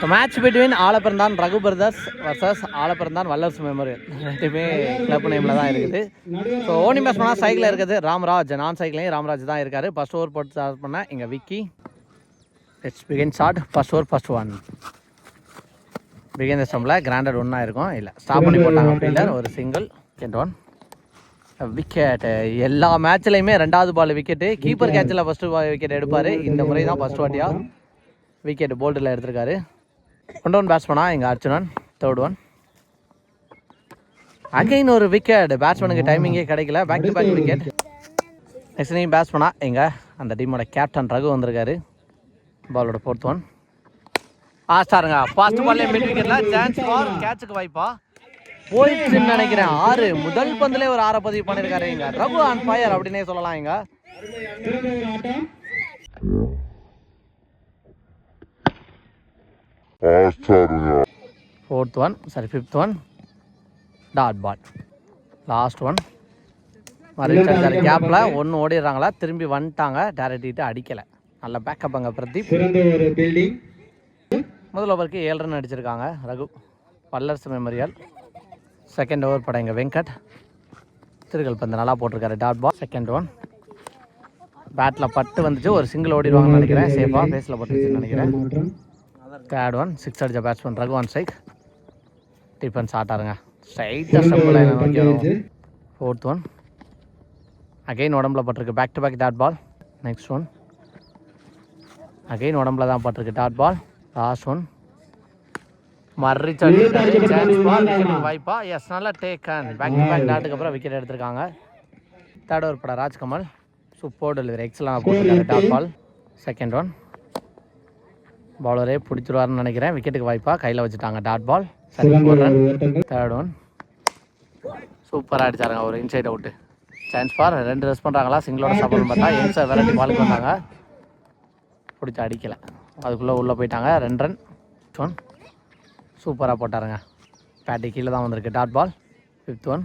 So match between Alappirandhan Raghu brothers versus Alappirandhan Vallarasu memorial. ரெண்டுமே club நேமில் தான் இருக்குது. ஸோ ஓனி மேட்ச் பண்ணால் சைக்கிளில் இருக்குது. ராம்ராஜ் நான் சைக்கிளையும் ராம்ராஜ் தான் இருக்கார். ஃபர்ஸ்ட் ஓவர் போட்டு ஸ்டார்ட் பண்ண இங்கே Vicky. It's begin short first over first one begin ஸ்டம்பில் granted ஒன்றா இருக்கும். இல்லை ஸ்டாப் பண்ணி போட்டாங்க ஃபீல்டர் ஒரு சிங்கிள் கெண்ட் ஒன் விக்கெட்டு எல்லா மேட்ச்லையுமே ரெண்டாவது பால் விக்கெட்டு கீப்பர் கேட்சில் ஃபஸ்ட்டு விக்கெட் எடுப்பார். இந்த முறை தான் ஃபஸ்ட் வாட்டியாக விக்கெட் போல்டில் எடுத்திருக்காரு. ஒன் டவுன் பேட்ஸ்மனா எங்கள் அர்ச்சுனன் தேர்ட் ஒன் அகைன் ஒரு விக்கெட் பேட்ஸ்மேனுக்கு டைமிங்கே கிடைக்கல back to back wicket next நீ பேட்ஸ்மனா எங்கள் ah, அந்த டீமோட கேப்டன் ரகு வந்திருக்காரு. பாலோட ஃபோர்த் ஒன் ஆஸ்டாருங்க ஃபாஸ்ட் பால்லே மிட் விக்கெட்ல சான்ஸ் ஃபார் கேட்சுக்கு வாய்ப்பா. போயிடுச்சுன்னு நினைக்கிறேன். ஆறு முதல் பந்திலே ஒரு ஆறை பதிவு பண்ணியிருக்காரு எங்க ரகு ஆன் ஃபயர் அப்படின்னே சொல்லலாம் எங்க fourth one sorry fifth one dot ball last one மறுபடியும் கேப்பில் ஒன்று ஓடிடுறாங்களா? திரும்பி வந்துட்டாங்க. டேரக்டிட்டு அடிக்கலை. நல்ல பேக்கப் அங்கே பிரதீப். முதல் ஓவருக்கு ஏழு ரன் அடிச்சிருக்காங்க. ரகு. வல்லரசு மெமோரியல் செகண்ட் ஓவர் படம் இங்கே வெங்கட். திருகல் பந்து நல்லா போட்டிருக்காரு. டாட் பால் செகண்ட் ஒன் பேட்டில் பட்டு வந்துச்சு. ஒரு சிங்கிள் ஓடிடுவாங்கன்னு நினைக்கிறேன். சேஃபாக பேஸில் பட்டுச்சுன்னு நினைக்கிறேன். தேர்ட் ஒன் சிக்ஸ் அடிச்ச batsman Raghu one strike defence ஆட்டாருங்க ஸ்ட்ரைட்டாக நோக்கி வரும் ஃபோர்த் ஒன் அகைன் உடம்புல பட்டிருக்கு. Back to back dot ball next one again உடம்புல தான் பட்டிருக்கு. டாட் பால் லாஸ்ட் ஒன் மர்ரிச்சு வாய்ப்பா. எஸ் நல்லா டேக்கன் பேக் டு பேக் டாட்டுக்கு அப்புறம் விக்கெட் எடுத்திருக்காங்க. தேர்ட் ஓவர் பட ராஜ்கமல். சூப்பர் டெலிவரி எக்ஸலாக போட்டிருக்காரு டாட் பால் செகண்ட் ஒன் பவுலரே பிடிச்சிருவாருன்னு நினைக்கிறேன். விக்கெட்டுக்கு வாய்ப்பா. கையில் வச்சுட்டாங்க. டாட் பால் தேர்ட் ஒன் சூப்பராக அடிச்சாருங்க ஒரு இன்சைட் அவுட்டு சான்ஸ் ஃபார் ரெண்டு ரெஸ் பண்ணுறாங்களா சிங்கிளோட சப்போர்ட் பார்த்தா இன்சைட் வெரைட்டி பாலுக்கு வந்தாங்க. பிடிச்சி அடிக்கலை. அதுக்குள்ளே உள்ளே போயிட்டாங்க. ரெண்டு ரன் ஒன் சூப்பராக போட்டாருங்க. பேட்டி கீழே தான் வந்திருக்கு. Dot ball fifth one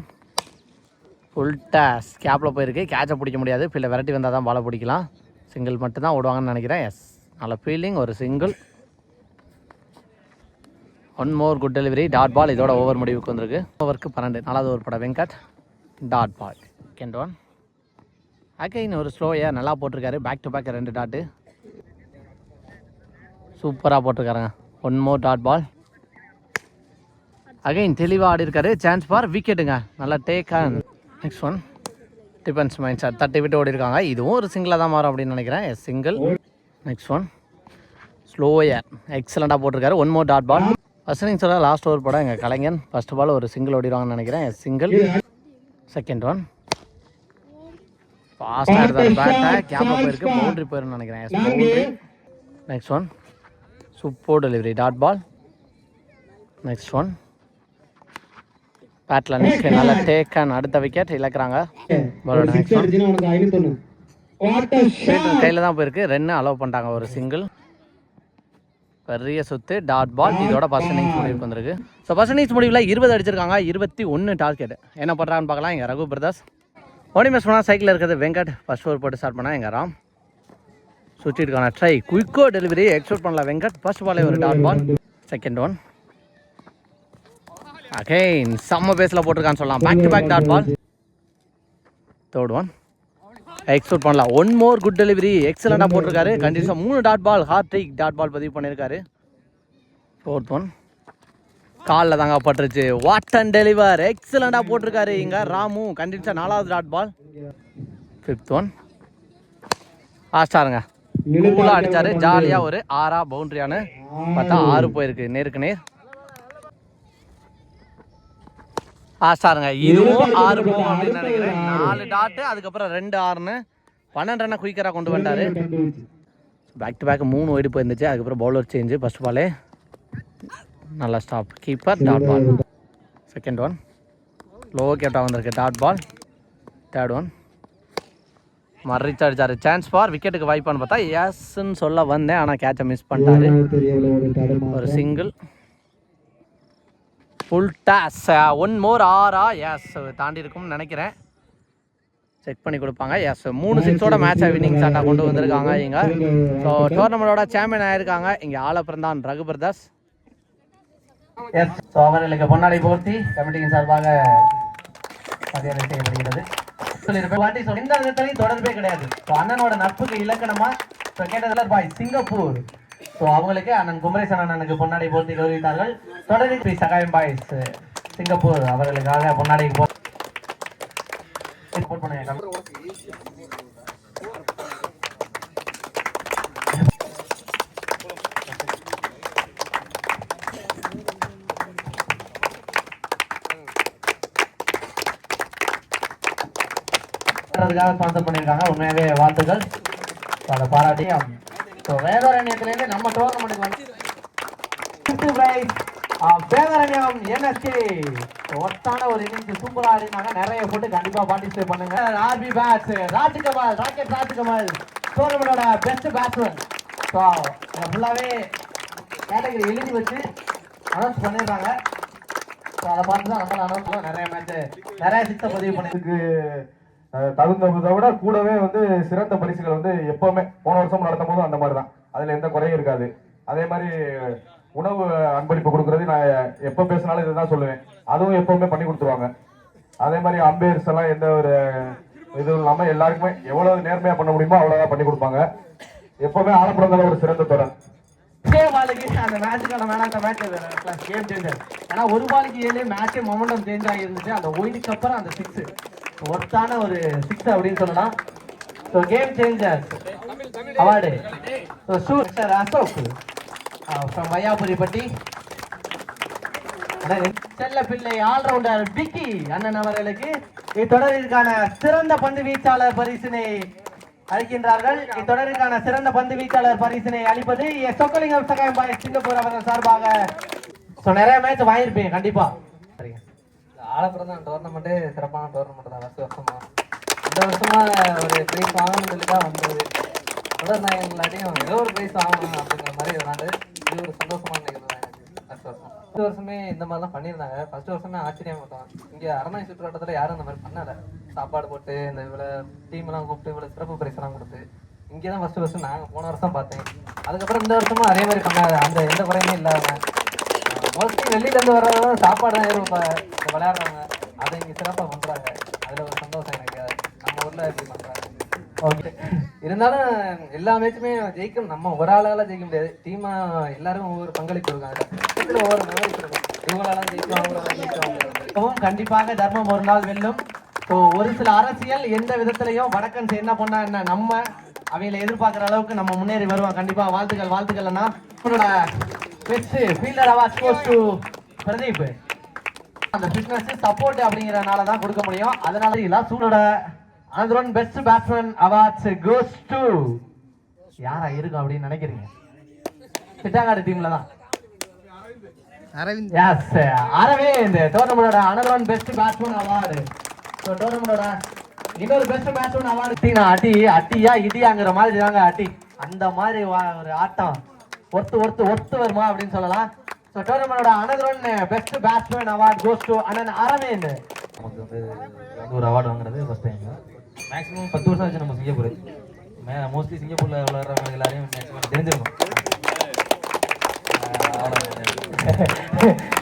full toss கேப்பில் போயிருக்கு. கேட்சை பிடிக்க முடியாது. பிள்ளை வெரைட்டி வந்தால் தான் பாலை பிடிக்கலாம். சிங்கிள் மட்டும்தான் ஓடுவாங்கன்னு நினைக்கிறேன். எஸ் நல்ல ஃபீல்டிங் ஒரு single one more good delivery dot ball இதோட ஓவர் முடிவுக்கு வந்திருக்கு. ஓவருக்கு பன்னெண்டு நாலாவது ஓவர் பட Venkat. Dot ball second one again ஒரு ஸ்லோயாக நல்லா போட்டிருக்காரு. பேக் டு பேக் ரெண்டு டாட்டு சூப்பராக போட்டிருக்காருங்க. One more dot ball again தெளிவாக ஆடி இருக்காரு சான்ஸ் ஃபார் விக்கெட்டுங்க நல்லா take on next one defence mind sir தட்டி விட்டு ஓடி இருக்காங்க இதுவும் ஒரு சிங்கிளாக தான் மாறும் அப்படின்னு நினைக்கிறேன். சிங்கிள் நெக்ஸ்ட் ஒன் ஸ்லோயர் எக்ஸலண்ட்டாக போட்டிருக்காரு. One more dot ball first இன்னிங்ஸோட last over படம் எங்கள் கலைஞன் ஃபர்ஸ்ட் பால் ஒரு சிங்கிள் ஓடிடுவாங்கன்னு நினைக்கிறேன். சிங்கிள் செகண்ட் ஒன் ஃபாஸ்ட்டாக எடுத்தார். பேட்டை கேப்பில் போயிருக்கு. பவுண்ட்ரி போயிருன்னு நினைக்கிறேன். Boundary next one super delivery dot ball next one battle next நல்லா அண்ட் அடுத்த விக்கெட் இழக்கிறாங்க. பாலோட நெக்ஸ்ட் ஒன் கையில் தான் போயிருக்கு ரென்னு அலோவ் பண்ணிட்டாங்க. ஒரு சிங்கிள் பெரிய சுத்து டாட் பால் இதோட ஃபர்ஸ்ட் இன்னிங்ஸ் முடிவுக்கு வந்திருக்கு. ஸோ ஃபர்ஸ்ட் இன்னிங்ஸ் முடிவில் இருபது அடிச்சிருக்காங்க. இருபத்தி ஒன்று டார்கெட் என்ன பண்ணுறான்னு பார்க்கலாம். எங்கள் ரகு பிரதாஸ். ஓனி மிஸ் பண்ணால் சைக்கிள் இருக்கிறது வெங்கட். ஃபர்ஸ்ட் ஓவர் போட்டு ஸ்டார்ட் பண்ணால் எங்கள் ராம். சுவிட்சிட்டுக்கான ட்ரை குயிக்கோ டெலிவரி எக்ஸ்போர்ட் பண்ணல வெங்கட். ஃபர்ஸ்ட் பாலே ஒரு dot ball second one again செம்ம பேஸில் போட்டிருக்கான்னு சொல்லலாம். Back to back dot ball third one export பண்ணலாம். ஒன் மோர் குட் டெலிவரி எக்ஸலண்டாக போட்டிருக்காரு. கண்டிப்பாக மூணு dot ball hat trick dot ball பதிவு பண்ணியிருக்காரு. ஃபோர்த் ஒன் காலில் தாங்க பட்டுருச்சு. வாட் அண்ட் டெலிவர் எக்ஸலண்டாக போட்டிருக்காரு இங்கே. ராமு கண்டிப்பாக நாலாவது டாட் பால் ஃபிஃப்த் ஒன் ஆஸ்டாருங்க கூலாக அடிச்சாரு. ஜாலியாக ஒரு ஆறா பவுண்டரியானு பார்த்தா ஆறு போயிருக்கு. நேருக்கு நேர். ஆஸ்டாருங்க இதுவும் ஆறு போகும் அப்படின்னு நினைக்கிறேன். நாலு டாட்டு அதுக்கப்புறம் ரெண்டு ஆறுன்னு பன்னெண்டு ரன்னை குயிக்கராக கொண்டு வந்துட்டாரு பேக் டு பேக் மூணு ஒயிடு போயிருந்துச்சு. அதுக்கப்புறம் பவுலர் சேஞ்சு ஃபர்ஸ்ட் பாலே நல்லா stop keeper dot ball second one low கேப்டாக வந்திருக்கு. டாட் பால் தேர்ட் ஒன் மறிச்சு அடிச்சாரு சான்ஸ் ஃபார் விக்கெட்டுக்கு வாய்ப்பான்னு பார்த்தா எஸ்ன்னு சொல்ல வந்தேன். ஆனால் கேட்சை மிஸ் பண்ணிட்டாரு. ஒரு single full toss one more ஆறா எஸ் தாண்டி இருக்கும்னு நினைக்கிறேன். செக் பண்ணி கொடுப்பாங்க. எஸ் மூணு சிக்ஸோட மேட்சை வின்னிங் சாண்டா கொண்டு வந்திருக்காங்க இங்கே ஸோ டோர்னமெண்டோட சாம்பியன் ஆயிருக்காங்க. இங்கே ஆலப்பிரந்தான் ரகு பிரதாஸ் அவர்களுக்கு பொன்னாடை போர்த்தி கமிட்டியின் சார்பாக மரியாதை செய்யப்படுகிறது. எந்த விதத்திலையும் தொடர்பே கிடையாது. அண்ணனோட நட்புக்கு இலக்கணமா? கேட்டதில் பாய் சிங்கப்பூர். ஸோ அவங்களுக்கு அண்ணன் குமரேசன் அண்ணனுக்கு பொன்னாடை போர்த்தி கௌரவித்தார்கள். தொடர்ந்து பி. சகாயம் பாய்ஸ் சிங்கப்பூர் அவர்களுக்காக பொன்னாடை போ அதுக்காக ஸ்பான்சர் பண்ணியிருக்காங்க. உண்மையாகவே வாழ்த்துக்கள். அதை பாராட்டி ஸோ வேதாரண்யத்திலேருந்து நம்ம டோர்னமெண்ட்டுக்கு வந்து ஃபிஃப்த் பிரைஸ் வேதாரண்யம் என்எஸ்கே ஒத்தான ஒரு இன்னிங்ஸ் சூப்பராக ஆடினாங்க. நிறைய போட்டு கண்டிப்பாக பார்ட்டிசிபேட் பண்ணுங்க. RP bats Rajkamal rocket Rajkamal டோர்னமெண்டோட best batsman so ஃபுல்லாகவே கேட்டகரி எழுதி வச்சு அனௌன்ஸ் பண்ணிடுறாங்க. ஸோ அதை பார்த்து தான் நம்மள அனௌன்ஸ் நிறைய மேட்ச் நிறைய சிக்ஸை பதிவு பண்ணிருக்கு தகுந்ததை விட கூடவே வந்து சிறந்த பரிசுகள் வந்து எப்பவுமே போன வருஷம் நடத்தும் போதும் அந்த மாதிரி தான் அதில் எந்த குறையும் இருக்காது. அதே மாதிரி உணவு அன்பளிப்பு கொடுக்கறது நான் எப்போ பேசினாலும் இதுதான் சொல்லுவேன். அதுவும் எப்பவுமே பண்ணி கொடுத்துருவாங்க. அதே மாதிரி அம்பேர்ஸ் எல்லாம் எந்த ஒரு இதுவும் இல்லாமல் எல்லாருக்குமே எவ்வளவு நேர்மையா பண்ண முடியுமோ அவ்வளவுதான் பண்ணி கொடுப்பாங்க. எப்பவுமே ஆலப்புறங்கிற ஒரு சிறந்த தொடர் இதே அந்த மேட்சுக்கான மேன் அந்த மேட்ச் கேம் சேஞ்சர் ஏன்னா ஒரு பாலுக்கு ஏழு மேட்சே மொமெண்டம் சேஞ்ச் ஆகிருந்துச்சு அந்த ஒயினுக்கு அப்புறம் அந்த சிக்ஸ் ஒர்த்தான ஒரு சிக்ஸ் அப்படின்னு சொல்லலாம். So game changer award so Ashok from Vaiyapuripatti செல்ல பிள்ளை ஆல்ரவுண்டர் விக்கி அண்ணன் அவர்களுக்கு இத்தொடரிற்கான சிறந்த பந்து வீச்சாளர் பரிசினை அளிக்கின்றார்கள். இத்தொடரிற்கான சிறந்த பந்து வீச்சாளர் பரிசினை அளிப்பது எஸ். சொக்கலிங்கம் சகாயம் பாய் சிங்கப்பூர் அவர்கள் சார்பாக. ஸோ நிறைய மேட்ச் வாங்கியிருப்பீங்க கண்டிப்பா. சரிங்க ஆலப்புறம் தான் டோர்னமெண்ட்டே சிறப்பான டோர்னமெண்ட் தான். வருஷம் வருஷமா. இந்த வருஷமா ஒரு ப்ரைஸ் வாங்கணும்னு சொல்லி தான் வந்தது. தொடர் நாயகன் இல்லாட்டியும் ஏதோ ஒரு ப்ரைஸ் வாங்கணும் அப்படிங்கிற மாதிரி விளாண்டு இது ஒரு சந்தோஷமான நிகழ்வு தான் எனக்கு. ஃபர்ஸ்ட் வருஷம். ஃபர்ஸ்ட் வருஷமே இந்த மாதிரிலாம் பண்ணியிருந்தாங்க. ஃபர்ஸ்ட் வருஷமே ஆச்சரியமாட்டோம். இங்கே அரண்மனை சுற்றுவட்டத்தில் யாரும் இந்த மாதிரி பண்ணலை. சாப்பாடு போட்டு இந்த இவ்வளோ டீம்லாம் கூப்பிட்டு இவ்வளோ சிறப்பு ப்ரைஸ் கொடுத்து. இங்கே தான் ஃபஸ்ட்டு வருஷம் நாங்கள் போன வருஷம் பார்த்தேன். அதுக்கப்புறம் இந்த வருஷமும் அதே மாதிரி பண்ணாங்க அந்த எந்த குறையுமே இல்லாமல் மோஸ்ட்லி வெளியில இருந்து வர்றவங்க சாப்பாடு தான் விளையாடுறவங்க. அதை இங்க சிறப்பா பண்றாங்க. அதுல ஒரு சந்தோஷம் எனக்கு. நம்ம ஊர்ல இப்படி பண்றாங்க. ஓகே. இருந்தாலும் எல்லா மேட்சுமே ஜெயிக்கும். நம்ம ஒரு ஆளால ஜெயிக்க முடியாது. டீமா எல்லாரும் ஒவ்வொரு பங்களிப்பு இருக்காங்க ஒவ்வொரு மெமரிஸ் இருக்கும் இவங்களால ஜெயிக்கும் அவங்களால ஜெயிக்கும் கண்டிப்பாக தர்மம் ஒரு நாள் வெல்லும். ஸோ ஒரு சில அரசியல் எந்த விதத்திலையும் வடக்கன்ஸ் என்ன பண்ணா என்ன? நம்ம அவைகளை எதிர்பார்க்குற அளவுக்கு நம்ம முன்னேறி வருவோம். கண்டிப்பா வாழ்த்துக்கள் வாழ்த்துக்கள் அண்ணா உங்களோட best fielder award goes to Pradeep. அந்த ஃபிட்னஸ் சப்போர்ட் அப்படிங்கறனால தான் கொடுக்க முடியும். அதனால இல்ல சூழோட another one best batsman awards goes to யாரா இருக்கும் அப்படின்னு நினைக்கிறீங்க? சிட்டாங்காடு டீம்ல தான். அரவிந்த். எஸ் அரவிந்த் டோர்னமெண்டோட another one best batsman award so டோர்னமெண்டோட இன்னொரு பெஸ்ட் பேட்ஸ்மேன் அவார்டு டீனா அடி அடியா இடியாங்கிற மாதிரி தாங்க அடி. அந்த மாதிரி ஒரு ஆட்டம். ஒருத்து ஒருத்து ஒருத்து வருமா அப்படின்னு சொல்லலாம். ஸோ டோர்னமெண்டோட one best batsman award goes to அண்ணன் அரவிந்த். நமக்கு வந்து ஒரு அவார்டு வாங்குறது ஃபர்ஸ்ட் டைம் மேக்ஸிமம் பத்து வருஷம் ஆச்சு நம்ம சிங்கப்பூர். மோஸ்ட்லி சிங்கப்பூர்ல விளையாடுறவங்க எல்லாரையும் மேக்ஸிமம் தெரிஞ்சிருக்கும்.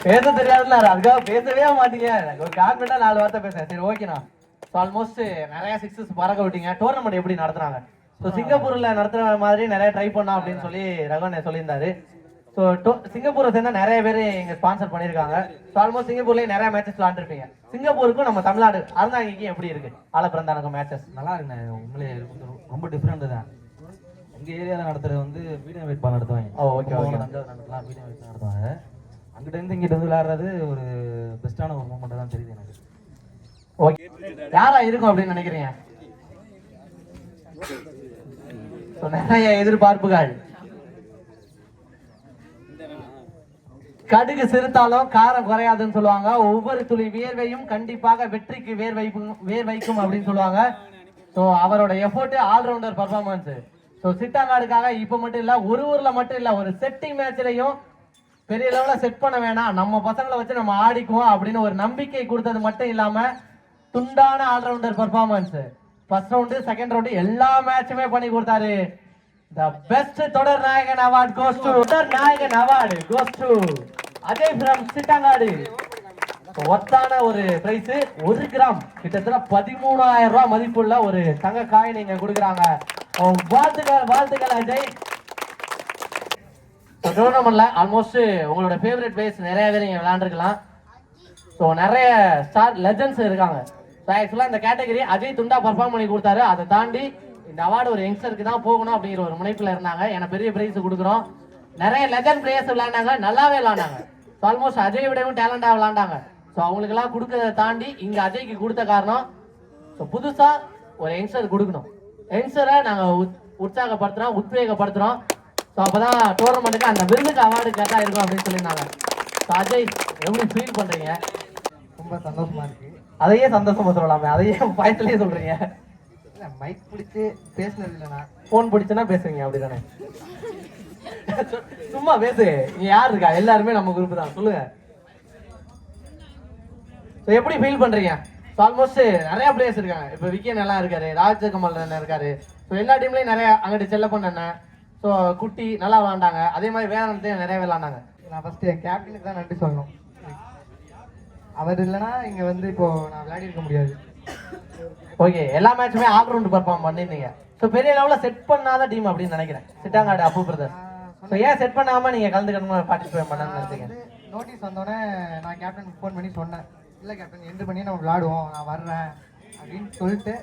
பேச தெரியாதுல்ல அதுக்காக பேசவே மாட்டீங்க. ஒரு கான்ஃபிடண்டா நாலு வார்த்தை பேசுறேன். சரி ஓகேண்ணா ஸோ ஆல்மோஸ்ட் நிறைய சிக்ஸஸ் பறக்க விட்டீங்க. டோர்னமெண்ட் எப்படி நடத்துறாங்க ஸோ சிங்கப்பூர்ல நடத்துற மாதிரி நிறைய ட்ரை பண்ணோம் அப்படின்னு சொல்லி ரகவன் சொல்லியிருந்தாரு. ஸோ சிங்கப்பூரை சேர்ந்தா நிறைய பேர் இங்க ஸ்பான்சர் பண்ணியிருக்காங்க. ஸோ ஆல்மோஸ்ட் சிங்கப்பூர்லயே நிறைய மேட்சஸ் விளாண்டுருப்பீங்க சிங்கப்பூருக்கும் நம்ம தமிழ்நாடு அறந்தாங்கிக்கும் எப்படி இருக்கு? ஆலப்பிறந்தானுக்கு மேட்சஸ் நல்லா இருக்குண்ணே. உண்மையிலே ரொம்ப டிஃப்ரெண்ட் தான். எங்க ஏரியாவில் நடத்துறது வந்து மீடியம் வெயிட் பால் நடத்துவாங்க. ஓ. கும்பகோணம், தஞ்சாவூர் நடத்தலாம் மீடியம் வெயிட் நடத்துவாங்க. அங்கிட்ட இருந்து இங்கிட்ட இருந்து விளையாடுறது ஒரு பெஸ்ட்டான ஒரு மூமெண்ட் தான் தெரியுது எனக்கு. ஓகே. யாரா இருக்கும் அப்படின்னு நினைக்கிறீங்க? நிறைய எதிர்பார்ப்புகள். கடுகு சிறுத்தாலும் காரம் குறையாதுன்னு சொல்லுவாங்க. ஒவ்வொரு துளி வியர்வையும் கண்டிப்பாக வெற்றிக்கு வேர் வைக்கும் வேர் வைக்கும் அப்படின்னு சொல்லுவாங்க. ஸோ அவரோட effort all rounder performance so சிட்டாங்காடுக்காக இப்போ மட்டும் இல்லை ஒரு ஊரில் மட்டும் இல்லை ஒரு செட்டிங் மேட்ச்லையும் பெரிய லெவலில் செட் பண்ண வேணாம். நம்ம பசங்களை வச்சு நம்ம ஆடிக்குவோம் அப்படின்னு ஒரு நம்பிக்கை கொடுத்தது மட்டும் இல்லாமல் துண்டான all rounder performance first round second round எல்லா மேட்சுமே பண்ணி கொடுத்தாரு. த பெஸ்ட் தொடர் நாயகன் அவார்டு கோஸ் டு தொடர் நாயகன் award goes to Ajay from Chittangadu ஒத்தான ஒரு பிரைஸ் ஒரு கிராம் கிட்டத்தட்ட பதிமூணாயிரம் ரூபாய் மதிப்புள்ள ஒரு தங்க காயின் இங்க கொடுக்குறாங்க. வாழ்த்துக்கள் வாழ்த்துக்கள் அஜய். டோர்னமெண்ட்ல ஆல்மோஸ்ட் உங்களோட ஃபேவரட் பிளேயர்ஸ் நிறைய பேர் நீங்க விளையாண்டுருக்கலாம். ஸோ நிறைய ஸ்டார் லெஜண்ட்ஸ் இருக்காங்க. ஸோ ஆக்சுவலாக இந்த கேட்டகரி அஜய் துண்டா பர்ஃபார்ம் பண்ணி கொடுத்தாரு. அதை தாண்டி இந்த அவார்டு ஒரு யங்ஸ்டருக்கு தான் போகணும் அப்படிங்கிற ஒரு முனைப்பில் இருந்தாங்க. எனக்கு பெரிய பிரைஸ் கொடுக்குறோம். நிறைய லெஜண்ட் பிளேயர்ஸ் விளாண்டாங்க நல்லாவே விளாண்டாங்க ஸோ ஆல்மோஸ்ட் அஜய் விடவும் டேலண்டாக விளாண்டாங்க ஸோ அவங்களுக்கெல்லாம் கொடுக்கறத தாண்டி இங்கே அஜய்க்கு கொடுத்த காரணம் ஸோ புதுசாக ஒரு யங்ஸ்டர் கொடுக்கணும். யங்ஸ்டரை நாங்கள் உற்சாகப்படுத்துகிறோம் உத்வேகப்படுத்துகிறோம் ஸோ அப்போ தான் டோர்னமெண்ட்டுக்கு அந்த விருதுக்கு அவார்டு கரெக்டாக இருக்கும் அப்படின்னு சொல்லியிருந்தாங்க. ஸோ அஜய் எப்படி ஃபீல் பண்ணுறீங்க ரொம்ப சந்தோஷமாக இருக்குது அதையே சந்தோஷமா சொல்லலாமே. அதையே பயத்திலேயே சொல்றீங்க. மைக் பிடிச்சு பேசுனது இல்லைண்ணா. போன் பிடிச்சுன்னா பேசுறீங்க அப்படிதானே? சும்மா பேசு. நீ யார் இருக்கா? எல்லாருமே நம்ம குரூப் தான். சொல்லுங்க. எப்படி ஃபீல் பண்றீங்க? ஆல்மோஸ்ட் நிறைய பிளேயர்ஸ் இருக்காங்க. இப்போ விக்கி நல்லா இருக்காரு ராஜகமல் அண்ணன் இருக்காரு. ஸோ எல்லா டீம்லயும் நிறைய அங்கிட்டு செல்லப்பன் அண்ணன். ஸோ குட்டி நல்லா விளாண்டாங்க. அதே மாதிரி வேதாந்தத்தையும் நிறைய விளாண்டாங்க. நான் ஃபர்ஸ்ட் என் கேப்டனுக்கு தான் நன்றி சொல்லணும். அவர் இல்லைன்னா இங்க வந்து இப்போ நான் விளையாடி இருக்க முடியாது. ஓகே எல்லா மேட்சுமே ஆல்ரவுண்ட் பர்ஃபார்ம் பண்ணிருந்தீங்க. ஸோ பெரிய லெவலில் செட் பண்ணாத டீம் அப்படின்னு நினைக்கிறேன். சிட்டாங்காடு அப்பு பிரதர் ஸோ ஏன் செட் பண்ணாம நீங்க கலந்துக்கணும் பார்ட்டிசிபேட் பண்ணணும்னு நினைச்சீங்க நோட்டீஸ் வந்தோடனே நான் கேப்டனுக்கு ஃபோன் பண்ணி சொன்னேன். இல்லை கேப்டன் என்ட்ரு பண்ணி நம்ம விளாடுவோம் நான் வர்றேன் அப்படின்னு சொல்லிட்டு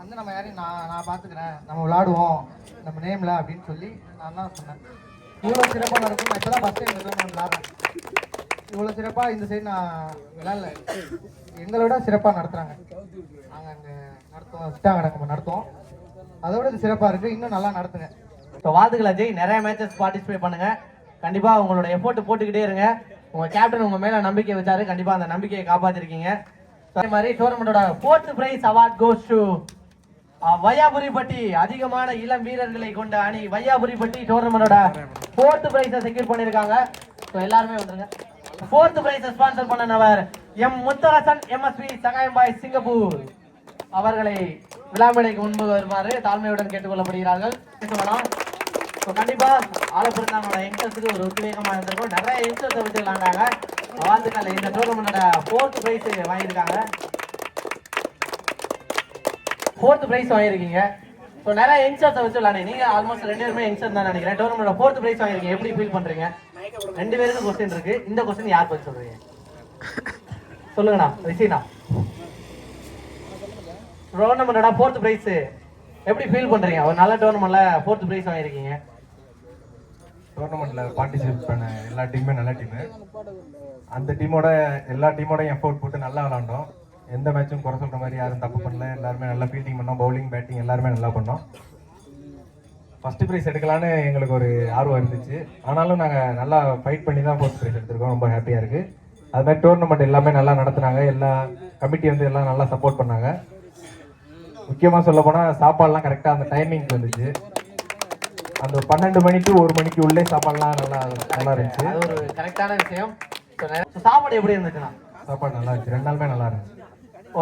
வந்து நம்ம யாரையும் நான் நான் பார்த்துக்கிறேன். நம்ம விளாடுவோம் நம்ம நேமில் அப்படின்னு சொல்லி நான் தான் சொன்னேன். இவ்வளோ சிறப்பாக நடக்கும். நான் இப்போ தான் ஃபஸ்ட் டைம் விளாட்றேன் இவ்வளோ சிறப்பாக இந்த சைடு நான் விளாட்ல எங்களோட சிறப்பாக நடத்துகிறாங்க நாங்கள் அங்கே நடத்துவோம் சிட்டாங்க நம்ம நடத்துவோம். அதோட இது சிறப்பாக இருக்குது இன்னும் நல்லா நடத்துங்க. ஸோ வாழ்த்துக்கள் அஜய். நிறைய மேட்சஸ் பார்ட்டிசிபேட் பண்ணுங்க. கண்டிப்பா உங்களோட எஃபோர்ட் போட்டுக்கிட்டே இருங்க. உங்க கேப்டன் உங்க மேல நம்பிக்கை வச்சாரு. கண்டிப்பா அந்த நம்பிக்கையை காப்பாத்திருக்கீங்க. அதே மாதிரி டோர்னமெண்டோட fourth prize award goes to Vaiyapuripatti. அதிகமான இளம் வீரர்களை கொண்ட அணி வையாபுரிப்பட்டி டோர்னமெண்டோட ஃபோர்த் பிரைஸை செக்யூர் பண்ணியிருக்காங்க. ஸோ எல்லாருமே வந்துருங்க. Fourth prize sponsor பண்ணனவர் M Mutharasan MSP Sagayambai Singapore. அவர்களை விழாமேடைக்கு முன்பு வருமாறு தாழ்மையுடன் கேட்டுக்கொள்ளப்படுகிறார்கள். சொல்லலாம் ஸோ கண்டிப்பா ஆலப்புறந்தாங்களோட யங்ஸ்டர்ஸுக்கு ஒரு உத்வேகமா இருந்திருக்கும். நிறைய யங்ஸ்டர்ஸை வச்சு விளாண்டாங்க வாழ்த்துக்கள். இந்த டோர்னமெண்டோட ஃபோர்த் பிரைஸ் வாங்கியிருக்காங்க. ஃபோர்த் ப்ரைஸ் வாங்கியிருக்கீங்க. ஸோ நிறைய யங்ஸ்டர்ஸை வச்சு விளாண்டீங்க நீங்கள் ஆல்மோஸ்ட் ரெண்டு பேருமே யங்ஸ்டர் தான் நினைக்கிறேன். டோர்னமெண்ட் ஃபோர்த் ப்ரைஸ் வாங்கியிருக்கீங்க. எப்படி ஃபீல் பண்ணுறீங்க ரெண்டு பேருக்கும் கொஸ்டின் இருக்கு. இந்த கொஸ்டின் யார் பதில் சொல்றீங்க? சொல்லுங்கண்ணா ரிஷினா. டோர்னமெண்டோட ஃபோர்த் பிரைஸ் எப்படி ஃபீல் பண்றீங்க? ஒரு நல்ல டோர்னமெண்ட்ல ஃபோர்த் பிரைஸ் வாங்கியிருக்கீங்க. டோர்னமெண்ட்ல பார்ட்டிசிபேட் பண்ண எல்லா டீமுமே நல்ல டீமு அந்த டீமோட எல்லா டீமோட எஃபோர்ட் போட்டு நல்லா விளாண்டோம். எந்த மேட்சும் குறை சொல்ற மாதிரி யாரும் தப்பு பண்ணல. எல்லாருமே நல்லா ஃபீல்டிங் பண்ணோம். பவுலிங் பேட்டிங் எல்லாருமே நல்லா பண்ணோம். ஃபர்ஸ்ட் ப்ரைஸ் எடுக்கலான்னு எங்களுக்கு ஒரு ஆர்வம் இருந்துச்சு. ஆனாலும் நாங்கள் நல்லா ஃபைட் பண்ணி தான் ஃபோர்த் ப்ரைஸ் எடுத்திருக்கோம். ரொம்ப ஹாப்பியாக இருக்குது அது மாதிரி டோர்னமெண்ட் எல்லாமே நல்லா நடத்துனாங்க. எல்லா கமிட்டி வந்து எல்லாம் நல்லா சப்போர்ட் பண்ணாங்க. முக்கியமாக சொல்ல போனால் சாப்பாடுலாம் கரெக்டாக அந்த டைமிங்க்கு வந்துச்சு. அந்த பன்னெண்டு மணி டு ஒரு மணிக்கு உள்ளே சாப்பாடுலாம் நல்லா நல்லா இருந்துச்சு. அது ஒரு கரெக்டான விஷயம். சாப்பாடு எப்படி இருந்துச்சுண்ணா சாப்பாடு நல்லா இருந்துச்சு. ரெண்டு நாளுமே நல்லா இருந்துச்சு.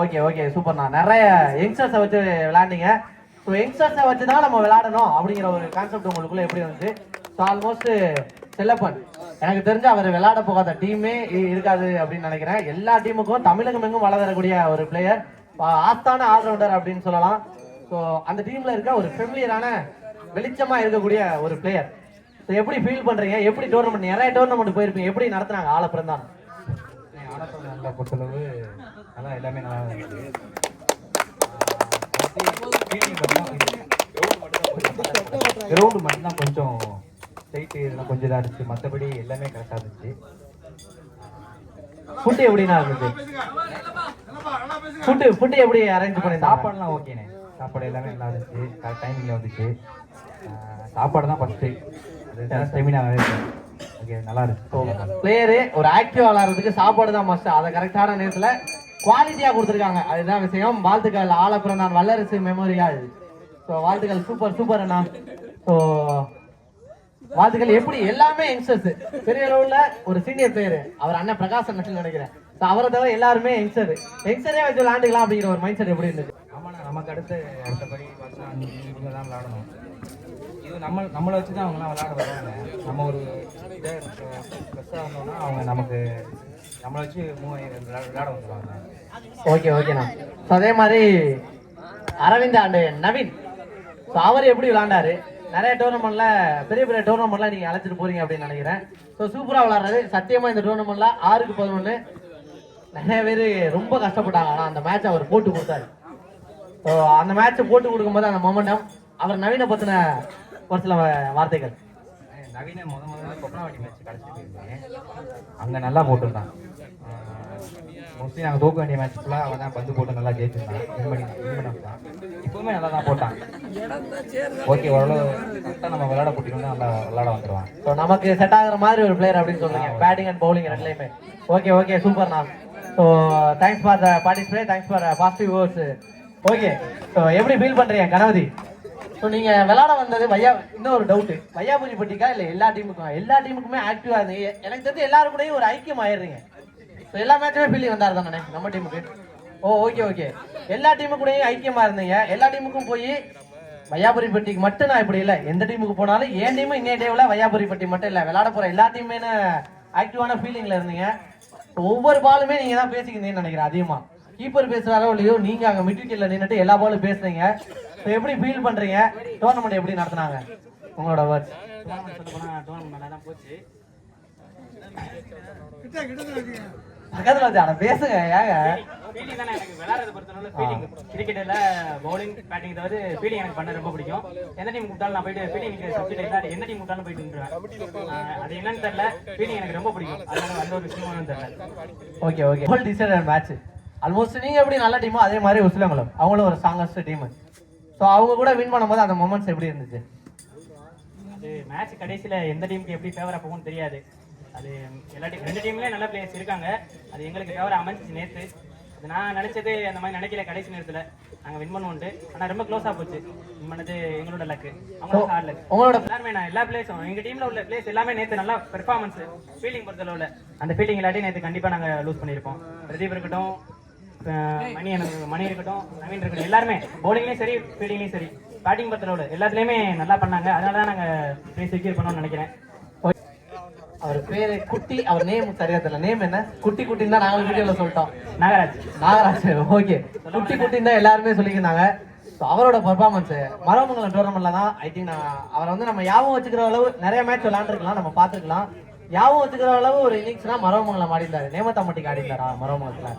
ஓகே ஓகே சூப்பர்ண்ணா நிறைய யங்ஸ்டர்ஸை வச்சு விளையாண்டீங்க. ஸோ யங்ஸ்டர்ஸை வச்சு தான் நம்ம விளையாடணும் அப்படிங்கிற ஒரு கான்செப்ட் உங்களுக்குள்ள எப்படி வந்து ஸோ ஆல்மோஸ்ட் செல்லப்பன். எனக்கு தெரிஞ்சு அவர் விளையாட போகாத டீமே இருக்காது அப்படின்னு நினைக்கிறேன். எல்லா டீமுக்கும் தமிழகம் எங்கும் வளரக்கூடிய ஒரு பிளேயர் ஆஸ்தான ஆல்ரவுண்டர் அப்படின்னு சொல்லலாம். ஸோ அந்த டீம்ல இருக்க ஒரு ஃபெமிலியரான வெளிச்சமா இருக்கக்கூடிய ஒரு பிளேயர் ஸோ எப்படி ஃபீல் பண்றீங்க? எப்படி டோர்னமெண்ட் நிறைய டோர்னமெண்ட் போயிருப்பீங்க? எப்படி நடத்துனாங்க? ஆலப்புறம் தான் பொறுத்தளவு நல்லா எல்லாமே நல்லா கிரவுண்டு மட்டும்தான் கொஞ்சம் சைட்டு இதெல்லாம் கொஞ்சம் இதாக இருந்துச்சு. மற்றபடி எல்லாமே கரெக்டாக இருந்துச்சு. ஃபுட்டு எப்படிண்ணா இருந்துச்சு ஃபுட்டு ஃபுட்டு எப்படி அரேஞ்ச் பண்ணி சாப்பாடுலாம் ஓகேண்ணே சாப்பாடு எல்லாமே நல்லா இருந்துச்சு. கரெக்ட் டைமிங்கில் வந்துச்சு. சாப்பாடு தான் ஃபஸ்ட்டு அது வேறு ஓகே நல்லா இருக்கு. பிளேயரு ஒரு ஆக்டிவ் விளாடுறதுக்கு சாப்பாடு தான் மஸ்ட் அதை கரெக்டான நேரத்தில் குவாலிட்டியாக கொடுத்துருக்காங்க. அதுதான் விஷயம். வாழ்த்துக்கள் ஆலப்புறம் நான் வல்லரசு மெமோரியல் ஸோ வாழ்த்துக்கள் சூப்பர் சூப்பர் அண்ணா. ஸோ வாழ்த்துக்கள் எப்படி? எல்லாமே யங்ஸ்டர்ஸ் பெரிய அளவில் ஒரு சீனியர் பிளேயர் அவர் அண்ணன் பிரகாஷ் அண்ணன் நினைக்கிறேன் ஸோ அவரை தவிர எல்லாருமே யங்ஸ்டர் யங்ஸ்டரே வச்சு விளாண்டுக்கலாம் அப்படிங்கிற ஒரு மைண்ட் செட் எப்படி இருந்துச்சு ஆமாண்ணா நமக்கு அடுத்து அடுத்தபடி பார்த்தா நீங்கள் தான் விளாடணும். இது நம்ம நம்மளை வச்சு தான் அவங்களாம் விளாட வராங்க நம்ம ஒரு இதாக ப்ளஸ்ஸாக இருந்தோம்னா அவங்க நமக்கு நம்மளை வச்சு விளாட விளையாட வந்துடுவாங்க ஓகே ஓகேண்ணா ஸோ அதே மாதிரி அரவிந்த் அண்டு நவீன். ஸோ அவர் எப்படி விளாண்டாரு? நிறைய டோர்னமெண்ட்ல பெரிய பெரிய டோர்னமெண்ட்லாம் நீங்க அழைச்சிட்டு போறீங்க அப்படின்னு நினைக்கிறேன். ஸோ சூப்பராக விளாட்றாரு. சத்தியமா இந்த டோர்னமெண்ட்ல ஆறுக்கு பதினொன்று நிறைய பேர் ரொம்ப கஷ்டப்பட்டாங்க. ஆனால் அந்த மேட்ச் அவர் போட்டு கொடுத்தாரு. அந்த மேட்ச்சை போட்டு கொடுக்கும்போது அந்த மொமெண்டம் அவர் நவீனை பத்தின ஒரு சில வார்த்தைகள். நவீன முத முதல்ல கொப்பனாவட்டி மேட்ச் கடைசி போயிருந்தேன் அங்கே நல்லா போட்டிருந்தான். மோஸ்ட்லி நாங்கள் தோக்க வேண்டிய மேட்ச் ஃபுல்லாக அவன் தான் பந்து போட்டு நல்லா ஜெயிச்சிருந்தான் வின் பண்ணி வின் பண்ணான் இப்போவுமே நல்லா தான் போட்டான். ஓகே ஓரளவு கரெக்டாக நம்ம விளையாட போட்டிங்கன்னா நல்லா விளையாட வந்துடுவான் ஸோ நமக்கு செட் ஆகுற மாதிரி ஒரு பிளேயர் அப்படின்னு சொல்றீங்க. பேட்டிங் அண்ட் பவுலிங் ரெண்டுலையுமே ஓகே ஓகே சூப்பர் நான். So thanks for the participate thanks for positive words okay so எப்படி ஃபீல் பண்ணுறீங்க கணபதி? ஸோ நீங்கள் விளாட வந்தது வையா இன்னொரு டவுட்டு வையாபுரி பட்டிக்கா இல்லை எல்லா டீமுக்கும் எல்லா டீமுக்குமே ஆக்டிவாக இருந்தீங்க. எனக்கு தெரிஞ்சு எல்லாரும் கூடயும் ஒரு ஐக்கியம் ஆயிடுறீங்க ஸோ எல்லா மேட்சுமே ஃபீலிங் வந்தாரு தானே நம்ம டீமுக்கு ஓ ஓகே ஓகே எல்லா டீமு கூடயும் இருந்தீங்க. எல்லா டீமுக்கும் போய் வையாபுரிப்பட்டிக்கு மட்டும் நான் இப்படி இல்லை. எந்த டீமுக்கு போனாலும் என் டீமும் இன்னைய டேவில் வையாபுரிப்பட்டி மட்டும் இல்லை. விளாட போகிற எல்லா டீமுமே ஆக்டிவான ஃபீலிங்கில் இருந்தீங்க. ஒவ்வொரு பாலுமே நீங்கள் தான் பேசிக்கிறீங்கன்னு நினைக்கிறேன் அதிகமாக கீப்பர் பேசுறாரோ இல்லையோ நீங்க அங்க மிட் விக்கெட்ல நின்னுட்டு எல்லா பாலும் பேசுறீங்க. எப்படி ஃபீல் பண்றீங்க? டோர்னமெண்ட் எப்படி நடத்துனாங்க? உங்களோட வேர்ட்ஸ் டோர்னமெண்ட் நல்லா தான் போச்சு பக்கத்துல வச்சு பேசுங்க ஏங்க. ஃபீலிங் தானே எனக்கு விளையாடுறத பொறுத்தவரை ஃபீலிங் கிரிக்கெட்டில் பவுலிங் பேட்டிங் தவிர ஃபீலிங் எனக்கு பண்ண ரொம்ப பிடிக்கும் எந்த டீம் கூப்பிட்டாலும் நான் போயிட்டு ஃபீலிங் சப்ஜெக்ட் இருந்தால் எந்த டீம் கூப்பிட்டாலும் போயிட்டு நின்றுவேன் அது என்னன்னு தெரியல ஃபீலிங் எனக்கு ரொம்ப பிடிக்கும் அதனால அந்த ஒரு விஷயமும் தெரியல okay okay whole decided match almost நீங்க எப்படி நல்ல டீமோ அதே மாதிரி உசிலங்குளம் அவங்களும் ஒரு ஸ்ட்ராங்கஸ்ட் டீம் ஸோ அவங்க கூட வின் பண்ணும்போது அந்த மொமெண்ட்ஸ் எப்படி இருந்துச்சு? அது மேட்ச் கடைசியில் எந்த டீமுக்கு எப்படி ஃபேவராக போகும்னு தெரியாது. அது எல்லா டீம் ரெண்டு டீம்லேயும் நல்ல பிளேயர்ஸ் இருக்காங்க. அது எங்களுக்கு ஃபேவராக அமைஞ்சிச்சு நேற்று அது நான் நினைச்சது அந்த மாதிரி நினைக்கல கடைசி நேரத்தில். நாங்கள் வின் பண்ணுவோன்ட்டு. ஆனால் ரொம்ப க்ளோஸாக போச்சு. வின் பண்ணது எங்களோட லக்கு அவங்களோட ஹார்ட் லக் உங்களோட எல்லாருமே நான் எல்லா பிளேஸும் எங்கள் டீமில் உள்ள பிளேஸ் எல்லாமே நேற்று நல்லா பெர்ஃபார்மன்ஸ் ஃபீலிங் பொறுத்தளவில். அந்த ஃபீலிங் இல்லாட்டி நேற்று கண்டிப்பாக நாங்கள் லூஸ் பண்ணியிருப்போம் பிரதீப் இருக்கட்டும் மணி எனக்கு மணி இருக்கட்டும் நவீன் இருக்கட்டும் எல்லாருமே பவுலிங்லேயும் சரி ஃபீல்டிங்லேயும் சரி பேட்டிங் பொறுத்தளவில் எல்லாத்துலேயுமே நல்லா பண்ணாங்க. அதனால தான் நாங்கள் ப்ரைஸ் செக்யூர் பண்ணோம்னு நினைக்கிறேன். அவர் பேரு குட்டி அவர் நேம் சரியா தெரியல. நேம் என்ன? குட்டி குட்டின்னு தான் நாங்கள் வீடியோல சொல்லிட்டோம். நாகராஜ். நாகராஜ் ஓகே குட்டி குட்டின்னு தான் எல்லாருமே சொல்லியிருந்தாங்க ஸோ அவரோட பர்ஃபார்மன்ஸ் மரமங்கலம் டோர்னமெண்ட்ல தான் ஐ திங்க் நான் அவரை வந்து நம்ம யாவும் வச்சுக்கிற அளவு நிறைய மேட்ச் விளாண்டுருக்கலாம் நம்ம பார்த்துருக்கலாம். யாவும் வச்சுக்கிற அளவு ஒரு இன்னிங்ஸ்னா மரமங்கலம் ஆடிந்தாரு நேமத்தாம்பட்டிக்கு ஆடிந்தாரா மரமங்கலத்துல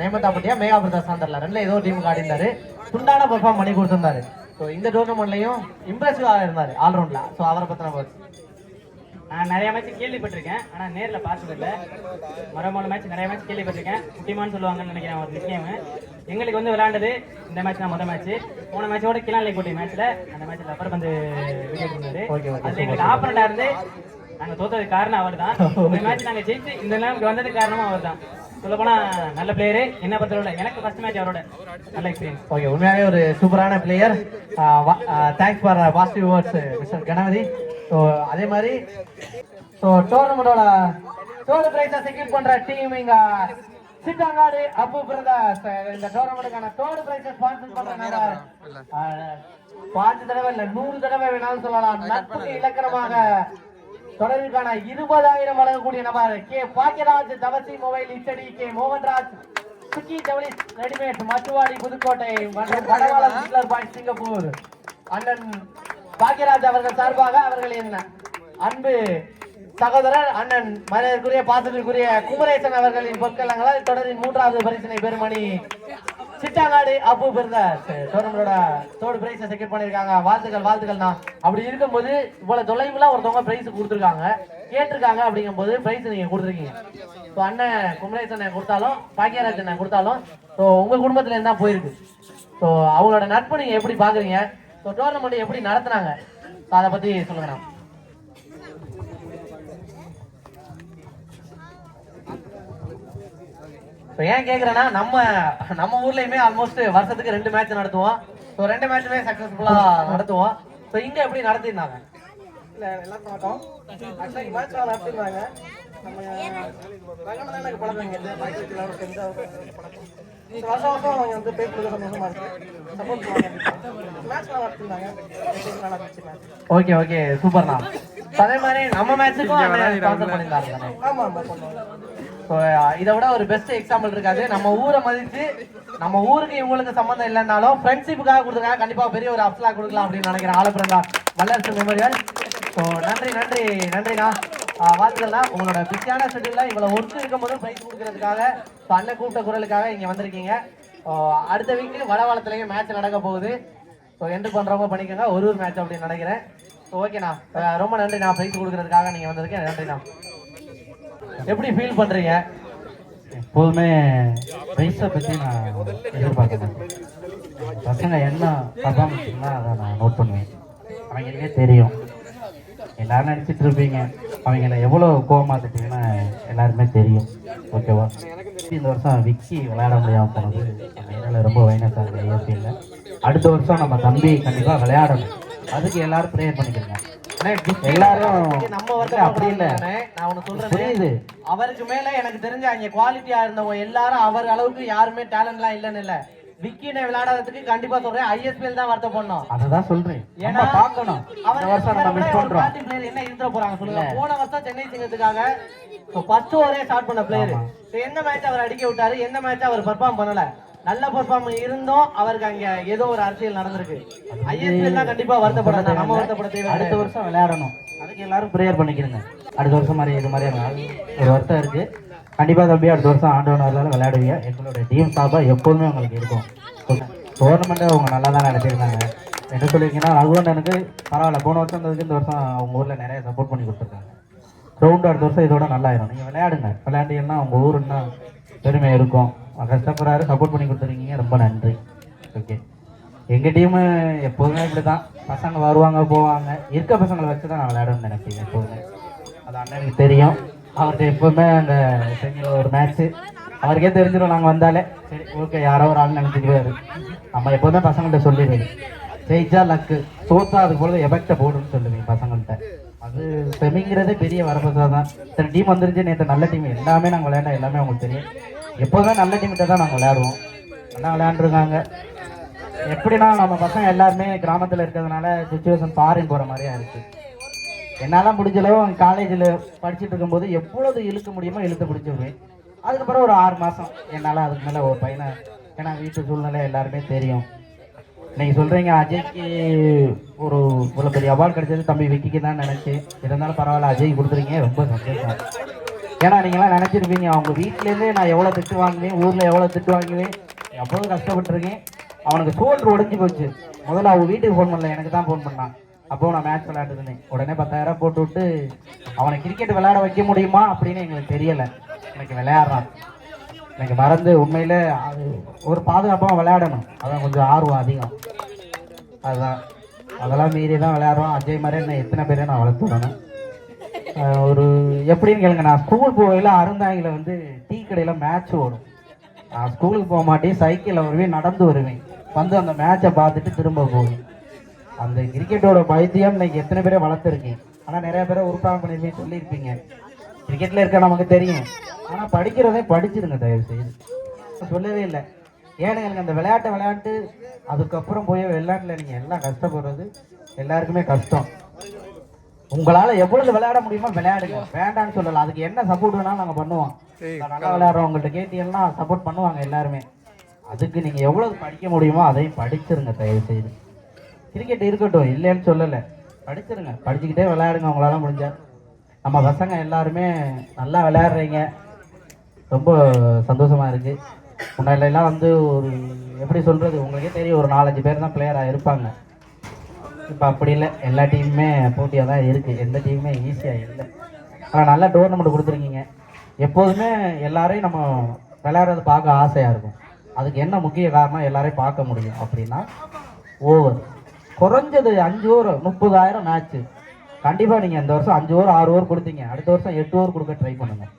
நேமத்தாம்பட்டியா மேகா பிரதர்ஸ் ஆண்டர்ல ரெண்டுல ஏதோ டீமுக்கு ஆடிந்தாரு துண்டான பர்ஃபார்ம் பண்ணி கொடுத்திருந்தாரு. ஸோ இந்த டோர்னமெண்ட்லயும் இம்ப்ரெசிவாக இருந்தாரு ஆல்ரவுண்ட்ல ஸோ அவரை பத்தின words. நான் நிறைய மேட்ச் கேள்விப்பட்டிருக்கேன். ஆனா நேர்ல பார்த்ததில்ல மரமான மேட்ச் நிறைய மேட்ச் கேள்விப்பட்டிருக்கேன். குட்டிமான்னு சொல்லுவாங்கன்னு நினைக்கிறேன் ஒரு நிச்சயம் எங்களுக்கு வந்து விளையாண்டது இந்த மேட்ச் தான் முதல் மேட்ச் போன மேட்சோட கிளான் கோட்டை மேட்ச்ல அந்த மேட்ச்ல ரப்பர் பந்து okay, அதுல எங்களுக்கு ஆப்பனண்டா இருந்து நாங்க தோத்ததுக்கு காரணம் அவர் தான் இந்த மேட்ச் நாங்க ஜெயிச்சு இந்த நிலைமைக்கு வந்ததுக்கு காரணமும் அவர் தான் சொல்ல போனா நல்ல பிளேயரு என்ன பொறுத்தவரை எனக்கு ஃபர்ஸ்ட் மேட்ச் அவரோட. நல்ல எக்ஸ்பீரியன்ஸ் ஓகே உண்மையாவே ஒரு சூப்பரான player thanks for positive words mister Ganapathi. So அதே மாதிரி ஸோ டோர்னமெண்டோட தேர்ட் பிரைஸை செக்யூர் பண்ற டீம் இங்க சிட்டாங்காடு அப்பு பிரதர்ஸ் இந்த டோர்னமெண்ட்டுக்கான தேர்ட் பிரைஸை ஸ்பான்சர் பண்றாங்க பாஞ்சு தடவை இல்ல நூறு தடவை வேணாலும் சொல்லலாம். நட்புக்கு இலக்கணமாக தொடர்பிற்கான இருபதாயிரம் வழங்கக்கூடிய நபர் K. Bhagyaraj Thavasi mobile Ichadi K. Mohanraj சுக்கி ஜவுளி ரெடிமேட் மத்துவாடி புதுக்கோட்டை மற்றும் படவாளம் பாய் சிங்கப்பூர். அண்ணன் பாக்கியராஜ் அவர்கள் சார்பாக அவர்களின் அன்பு சகோதரர் அண்ணன் மனிதருக்குரிய பாசத்திற்குரிய குமரேசன் அவர்களின் பொற்கலங்களால் தொடரின் மூன்றாவது பரிசினை பெருமணி சிட்டாங்காடு அப்பு பிறந்தார் டோர்னமெண்டோட தோடு பிரைஸ் செக்யூர் பண்ணிருக்காங்க வாழ்த்துக்கள் வாழ்த்துக்கள்ண்ணா. அப்படி இருக்கும்போது இவ்வளவு தொலைவில் ஒருத்தவங்க பிரைஸ் கொடுத்துருக்காங்க. கேட்டிருக்காங்க அப்படிங்கும்போது பிரைஸ் நீங்க கொடுத்துருக்கீங்க. ஸோ அண்ணன் குமரேசன் அண்ணன் கொடுத்தாலும் பாக்கியராஜ் அண்ணன் கொடுத்தாலும் ஸோ உங்க குடும்பத்துல இருந்தா போயிருக்கு? ஸோ அவங்களோட நட்பு நீங்க எப்படி பாக்குறீங்க? ஸோ டோர்னமெண்ட் எப்படி நடத்துனாங்க? அதை பத்தி சொல்லுங்கண்ணா. ஸோ ஏன் கேட்குறேன்னா நம்ம நம்ம ஊர்லயுமே ஆல்மோஸ்ட் வருஷத்துக்கு ரெண்டு மேட்ச் நடத்துவோம். ஸோ ரெண்டு மேட்சுமே சக்ஸஸ்ஃபுல்லாக நடத்துவோம். ஸோ இங்க எப்படி நடத்திருந்தாங்க? இல்ல எல்லாருக்கும் வணக்கம் ஆக்சுவலாக மேட்ச் நடத்திருந்தாங்க. நம்ம ரகமான எனக்கு பழக்கம் இங்கே பழக்கம். வருஷம் வருஷம் அவங்க வந்து பேர் கொடுக்க சந்தோஷமா இருக்கு. சப்போர்ட் பண்ணுவாங்க மேட்ச் நடத்திருந்தாங்க. நல்லா இருந்துச்சு மேட்ச் ஓகே ஓகே சூப்பர்ண்ணா அதே மாதிரி நம்ம மேட்சுக்கும் ஸ்பான்சர் பண்ணியிருந்தாங்க ஸோ இதை விட ஒரு பெஸ்ட் எக்ஸாம்பிள் இருக்காது. நம்ம ஊரை மதித்து நம்ம ஊருக்கு இவங்களுக்கு சம்மந்தம் இல்லைனாலும் ஃப்ரெண்ட்ஷிப்புக்காக கொடுத்துருக்காங்க கண்டிப்பாக பெரிய ஒரு அப்சலா கொடுக்கலாம் அப்படின்னு நினைக்கிறேன் ஆலப்புறந்தா வல்லரசு மெமோரியல். ஸோ நன்றி நன்றி நன்றிண்ணா. ஆஹ் வாழ்த்துக்கள்ண்ணா. உங்களோட பிஸியான ஷெட்யூலில் இவ்வளோ ஒர்க் இருக்கும்போது ப்ரைஸ் கொடுக்கறதுக்காக ஸோ அண்ணன் கூப்பிட்ட குரலுக்காக இங்கே வந்திருக்கீங்க. அடுத்த வீக்கு வடவாளத்துலேயும் மேட்ச் நடக்க போகுது. ஸோ என்ட்ரு பண்ணுறவங்க பண்ணிக்கோங்க. ஒரு ஒரு மேட்ச் அப்படின்னு நினைக்கிறேன். ஸோ ஓகேண்ணா ரொம்ப நன்றிண்ணா. ப்ரைஸ் கொடுக்கறதுக்காக நீங்கள் வந்திருக்கேன் நன்றிண்ணா. எப்படி ஃபீல் பண்ணுறீங்க எப்போதுமே ப்ரைஸை பற்றி நான் எதிர்பார்க்குறேன் பசங்க என்ன பர்ஃபார்மன்ஸ்னா அதை நான் நோட் பண்ணுவேன். அவங்களுக்கே தெரியும். எல்லாரும் நடிச்சிட்டு இருப்பீங்க. அவங்கள எவ்வளோ கோவமாக எல்லாருமே தெரியும். ஓகேவா இந்த வருஷம் விக்கி விளையாட முடியாமல் போனது. என்னால் ரொம்ப வைனஸ் ஆகுது ஏஎஸ்பியில் அடுத்த வருஷம் நம்ம தம்பி கண்டிப்பாக விளையாடணும். அதுக்கு எல்லாரும் ப்ரேயர் பண்ணிக்கிறேங்க எல்லாரும் நம்ம இல்ல, வருஷம் அப்படி இல்லை. நான் ஒன்று சொல்றேன் அவருக்கு மேல எனக்கு தெரிஞ்ச அங்க குவாலிட்டியா இருந்தவங்க எல்லாரும் அவர் அளவுக்கு யாருமே டேலண்ட்லாம் இல்லைன்னு இல்ல. விக்கினை விளையாடாததுக்கு கண்டிப்பா சொல்றேன். ஐஎஸ்பிஎல் தான் வருத்த பண்ணோம். சொல்றேன். ஏன்னா இந்த வருஷம் நம்ம மிஸ் பண்றோம். பிளேயர் என்ன இருந்துட போறாங்க சொல்லுங்க. போன வருஷம் சென்னை சிங்கத்துக்காக ஃபர்ஸ்ட் ஓவரே ஸ்டார்ட் பண்ண பிளேயர் எந்த மேட்ச் அவர் அடிக்க விட்டாரு? எந்த மேட்ச் அவர் பெர்ஃபார்ம் பண்ணல? நல்ல பெர்ஃபார்ம் இருந்தும். அவருக்கு அங்க ஏதோ ஒரு அரசியல் நடந்திருக்கு. ஐஎஸ்பிஎல் தான் கண்டிப்பா வருத்தப்படாது நம்ம வருத்தப்பட அடுத்த. வருஷம் விளையாடணும். அதுக்கு எல்லாரும் ப்ரேயர் பண்ணிக்கிறங்க. அடுத்த வருஷம் மாதிரி இது மாதிரி ஒரு வருஷம் இருக்கு. கண்டிப்பா தம்பி அடுத்த வருஷம் ஆண்டவன் வரலாறு விளையாடுவீங்க. எங்களோட டீம் சார்பா எப்போதுமே உங்களுக்கு இருக்கும். டோர்னமெண்ட்டை அவங்க நல்லா தான் நடத்திருந்தாங்க என்ன சொல்லியிருக்கீங்கன்னா ரகுவண்டனுக்கு பரவாயில்ல. போன வருஷம் இருந்ததுக்கு இந்த வருஷம் அவங்க ஊர்ல நிறைய சப்போர்ட் பண்ணி கொடுத்துருக்காங்க. கிரவுண்ட் அடுத்த வருஷம் இதோட நல்லாயிரும். நீங்க விளையாடுங்க. விளையாண்டீங்கன்னா உங்க ஊருன்னா பெருமை இருக்கும். கஷ்டப்படுறாரு சப்போர்ட் பண்ணி கொடுத்துருக்கீங்க ரொம்ப நன்றி. ஓகே எங்கள் டீமு எப்போதுமே இப்படி தான் பசங்க வருவாங்க போவாங்க. இருக்க பசங்களை வச்சு தான் நான் விளையாடணும்னு நினைப்பேன் எப்போதுமே. அது அண்ணனுக்கு தெரியும். அவர்கிட்ட எப்போதுமே அந்த செஞ்சில் ஒரு மேட்ச்சு அவருக்கே தெரிஞ்சிடும் நாங்கள் வந்தாலே. சரி ஓகே யாரோ ஒரு ஆள் நினைச்சுக்குவாரு நம்ம எப்போதுமே பசங்கள்கிட்ட சொல்லிடுது ஜெயிச்சா லக்கு தோத்தா அது போல எஃபெக்டை போடுன்னு சொல்லுவீங்க பசங்கள்கிட்ட அது செமிங்கிறதே பெரிய வரப்பசா தான் இத்தனை டீம் வந்துருச்சு நேற்று நல்ல டீம் எல்லாமே நாங்கள் விளையாண்டா எல்லாமே அவங்களுக்கு தெரியும். எப்போதுமே நல்ல டீம்கிட்ட தான் நாங்கள் விளையாடுவோம். நல்லா விளையாண்டுருக்காங்க. எப்படின்னா நம்ம பசங்க எல்லாருமே கிராமத்தில் இருக்கிறதுனால சுச்சுவேஷன் ஃபாரின் போகிற மாதிரியா இருக்கு. என்னால் முடிஞ்ச அளவு காலேஜில் படிச்சுட்டு இருக்கும்போது எவ்வளவு இழுக்க முடியுமோ இழுத்து பிடிச்சிருவேன். அதுக்கப்புறம் ஒரு ஆறு மாதம் என்னால் அதுக்கு மேலே ஒரு பையனை ஏன்னா வீட்டு சூழ்நிலை எல்லாருமே தெரியும். நீங்கள் சொல்கிறீங்க அஜய்க்கு ஒரு இவ்வளோ பெரிய அவார்டு கிடைச்சது தம்பி விக்கிக்கு தான் நினச்சி இருந்தாலும் பரவாயில்ல அஜய் கொடுத்துருங்க ரொம்ப சந்தோஷம். ஏன்னா நீங்களாம் நினச்சிருப்பீங்க அவங்க வீட்டிலேருந்தே நான் எவ்வளோ திட்டு வாங்குவேன் ஊரில் எவ்வளோ திட்டு வாங்குவேன் எவ்வளோ கஷ்டப்பட்டிருக்கேன். அவனுக்கு சோல்டர் உடஞ்சி போச்சு. முதல்ல அவங்க வீட்டுக்கு ஃபோன் பண்ணல எனக்கு தான் ஃபோன் பண்ணான். அப்போ நான் மேட்ச் விளையாண்டுருந்தேன் உடனே பத்தாயிரம் போட்டு விட்டு அவனை கிரிக்கெட் விளையாட வைக்க முடியுமா அப்படின்னு எங்களுக்கு தெரியலை. எனக்கு விளையாடுறான். எனக்கு மறந்து உண்மையில் அது ஒரு பாதுகாப்பாக விளையாடணும். அதான் கொஞ்சம் ஆர்வம் அதிகம். அதுதான் அதெல்லாம் மீறி தான் விளையாடுறோம் அதே மாதிரி என்ன எத்தனை பேரை நான் வளர்த்து விடணும்? ஒரு எப்படின்னு கேளுங்க நான் ஸ்கூல் போகையில் அருந்தாங்கில் வந்து டீ கடையில் மேட்ச் ஓடும். நான் ஸ்கூலுக்கு போக மாட்டேன் சைக்கிளில் வருவேன் நடந்து வருவேன். வந்து அந்த மேட்சை பார்த்துட்டு திரும்ப போவேன். அந்த கிரிக்கெட்டோட பைத்தியம் இன்னைக்கு எத்தனை பேரை வளர்த்துருக்கேன் ஆனால் நிறைய பேரை உற்சாகம் பண்ணிருப்பேன் சொல்லியிருப்பீங்க. கிரிக்கெட்டில் இருக்க நமக்கு தெரியும். ஆனால் படிக்கிறதே படிச்சிருங்க தயவு செய்து சொல்லவே இல்லை. ஏன்னா எனக்கு அந்த விளையாட்டை விளையாண்டு அதுக்கப்புறம் போய் விளையாட்டில் நீங்கள் எல்லாம் கஷ்டப்படுறது எல்லாருக்குமே கஷ்டம். உங்களால எவ்வளவு விளையாட முடியுமோ விளையாடுங்க. வேண்டாம்னு சொல்லல. அதுக்கு என்ன சப்போர்ட் வேணாலும் நாங்க பண்ணுவோம். நல்லா விளையாடுறவங்கள்ட்ட கேட்டீங்கன்னா சப்போர்ட் பண்ணுவாங்க எல்லாருமே. அதுக்கு நீங்க எவ்வளவு படிக்க முடியுமோ அதையும் படிச்சிருங்க தயவு செய்து கிரிக்கெட் இருக்கட்டும் இல்லைன்னு சொல்லல. படிச்சிருங்க. படிச்சுக்கிட்டே விளையாடுங்க உங்களால முடிஞ்சா. நம்ம பசங்க எல்லாருமே நல்லா விளையாடுறீங்க. ரொம்ப சந்தோஷமா இருக்கு. முன்னாடி எல்லாம் வந்து ஒரு எப்படி சொல்றது உங்களுக்கே தெரியும் ஒரு நாலஞ்சு பேர் தான் பிளேயரா இருப்பாங்க. இப்போ அப்படி இல்லை. எல்லா டீமுமே போட்டியாக தான் இருக்குது எந்த டீமுமே ஈஸியாக இல்லை. ஆனால் நல்ல டோர்னமெண்ட் கொடுத்துருக்கீங்க. எப்போதுமே எல்லாரையும் நம்ம விளையாடுறது பார்க்க ஆசையாக இருக்கும். அதுக்கு என்ன முக்கிய காரணம் எல்லாரையும் பார்க்க முடியும். அப்படின்னா ஓவர் குறைஞ்சது அஞ்சு ஓவர் முப்பதாயிரம் மேட்ச்சு கண்டிப்பாக நீங்கள் இந்த வருஷம் அஞ்சு ஓவர் ஆறு ஓவர் கொடுத்தீங்க. அடுத்த வருஷம் எட்டு ஓவர் கொடுக்க ட்ரை பண்ணுங்கள்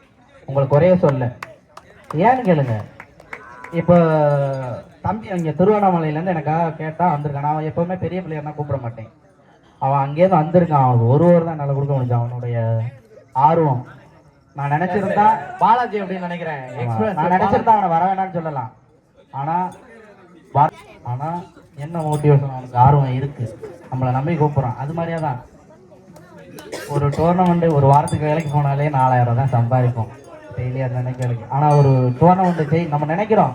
உங்களுக்கு குறைய சொல்ல. ஏன்னு கேளுங்க. இப்போ தம்பி அங்கே திருவண்ணாமலையிலேருந்து எனக்காக கேட்டால் வந்திருக்கான். நான் எப்போவுமே பெரிய பிள்ளையர்னா கூப்பிட மாட்டேன். அவன் அங்கேருந்து வந்திருக்கான். அவனுக்கு ஒரு ஓவர் தான் என்னால் கொடுக்க முடிஞ்சு. அவனுடைய ஆர்வம். நான் நினச்சிருந்தா பாலாஜி அப்படின்னு நினைக்கிறேன். நான் நினச்சிருந்தா அவனை வர வேணாம்னு சொல்லலாம். ஆனால் ஆனால் என்ன மோட்டிவேஷன் அவனுக்கு ஆர்வம் இருக்குது நம்மளை நம்பி கூப்பிட்றான். அது மாதிரியே தான். ஒரு டோர்னமெண்ட் ஒரு வாரத்துக்கு வேலைக்கு போனாலே நாலாயிரம் தான் சம்பாதிப்போம். டெய்லி அந்த நினைக்க வேலைக்கு ஆனால் ஒரு டோர்னமெண்ட் செய் நம்ம நினைக்கிறோம்.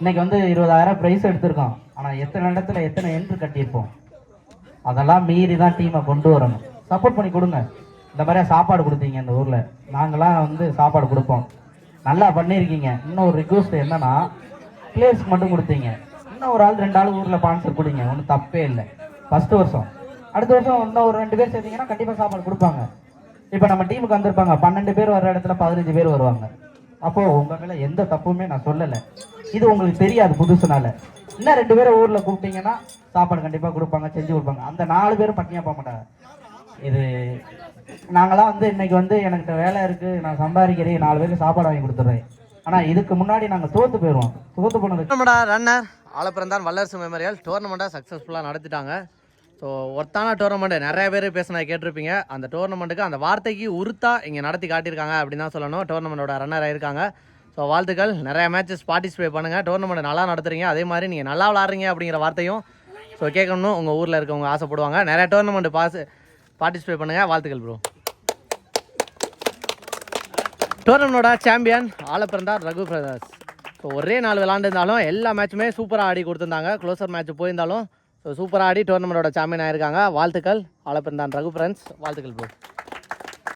இன்னைக்கு வந்து இருபதாயிரம் ப்ரைஸ் எடுத்திருக்கோம் ஆனால் எத்தனை இடத்துல எத்தனை என்ட்ரு கட்டியிருப்போம்? அதெல்லாம் மீறி தான் டீமை கொண்டு வரணும். சப்போர்ட் பண்ணி கொடுங்க. இந்த மாதிரியா சாப்பாடு கொடுத்தீங்க இந்த ஊரில். நாங்களாம் வந்து சாப்பாடு கொடுப்போம். நல்லா பண்ணியிருக்கீங்க. இன்னும் ஒரு ரிக்வஸ்ட் என்னன்னா பிளேஸ்க்கு மட்டும் கொடுத்தீங்க. இன்னும் ஒரு ஆள் ரெண்டு ஆள் ஊரில் பான்சர் கொடுங்க. ஒன்றும் தப்பே இல்லை. ஃபஸ்ட்டு வருஷம். அடுத்த வருஷம் இன்னும் ஒரு ரெண்டு பேர் சேர்த்தீங்கன்னா கண்டிப்பாக சாப்பாடு கொடுப்பாங்க. இப்போ நம்ம டீமுக்கு வந்திருப்பாங்க. பன்னெண்டு பேர் வர இடத்துல பதினஞ்சு பேர் வருவாங்க. அப்போது உங்கள் மேலே எந்த தப்புமே நான் சொல்லலை. இது உங்களுக்கு தெரியாது புதுசுனால. இன்னும் ரெண்டு பேரை ஊரில் கூப்பிட்டீங்கன்னா சாப்பாடு கண்டிப்பாக கொடுப்பாங்க செஞ்சு கொடுப்பாங்க. அந்த நாலு பேரும் பட்டினியாக போக மாட்டாங்க. இது நாங்களாம் வந்து இன்னைக்கு வந்து எனக்கு வேலை இருக்குது நான் சம்பாதிக்கிறேன் நாலு பேருக்கு சாப்பாடு வாங்கி கொடுத்துட்றேன். ஆனால் இதுக்கு முன்னாடி நாங்கள் தோத்து போயிடுவோம் தோத்து போனது நம்மடா ரன்னர் ஆலப்புறந்தான் வல்லரசு மெமோரியல். டோர்னமெண்ட்டாக சக்ஸஸ்ஃபுல்லாக நடத்திட்டாங்க. ஸோ ஒர்த்தான டோர்னமெண்ட்டு நிறைய பேர் பேசினா கேட்டிருப்பீங்க. அந்த டோர்னமெண்ட்டுக்கு அந்த வார்த்தைக்கு உருத்தா இங்கே நடத்தி காட்டியிருக்காங்க அப்படின்னு தான் சொல்லணும். டோர்னமெண்ட்டோட ரன்னர் ஆயிருக்காங்க ஸோ வாழ்த்துக்கள். நிறைய மேட்சஸ் பார்ட்டிசிபேட் பண்ணுங்கள் டோர்னமெண்ட் நல்லா நடத்துறீங்க. அதே மாதிரி நீங்கள் நல்லா விளாட்றீங்க அப்படிங்கிற வார்த்தையும் ஸோ கேட்கணும் உங்கள் ஊரில் இருக்கவங்க ஆசைப்படுவாங்க. நிறைய டோர்னமெண்ட் பாஸ் பார்ட்டிசிபேட் பண்ணுங்கள் வாழ்த்துக்கள் bro டோர்னமெண்டோட champion Alappirandhan Raghu brothers. So ஒரே நாள் விளாண்டுருந்தாலும் எல்லா மேட்சுமே சூப்பராக ஆடி கொடுத்துருந்தாங்க. க்ளோசர் மேட்ச் போயிருந்தாலும் ஸோ சூப்பராக ஆடி டோர்னமெண்டோட சாம்பியன் ஆயிருக்காங்க. வாழ்த்துக்கள் ஆலப்பிறந்தான் ரகு ஃப்ரெண்ட்ஸ் வாழ்த்துக்கள் ப்ரோ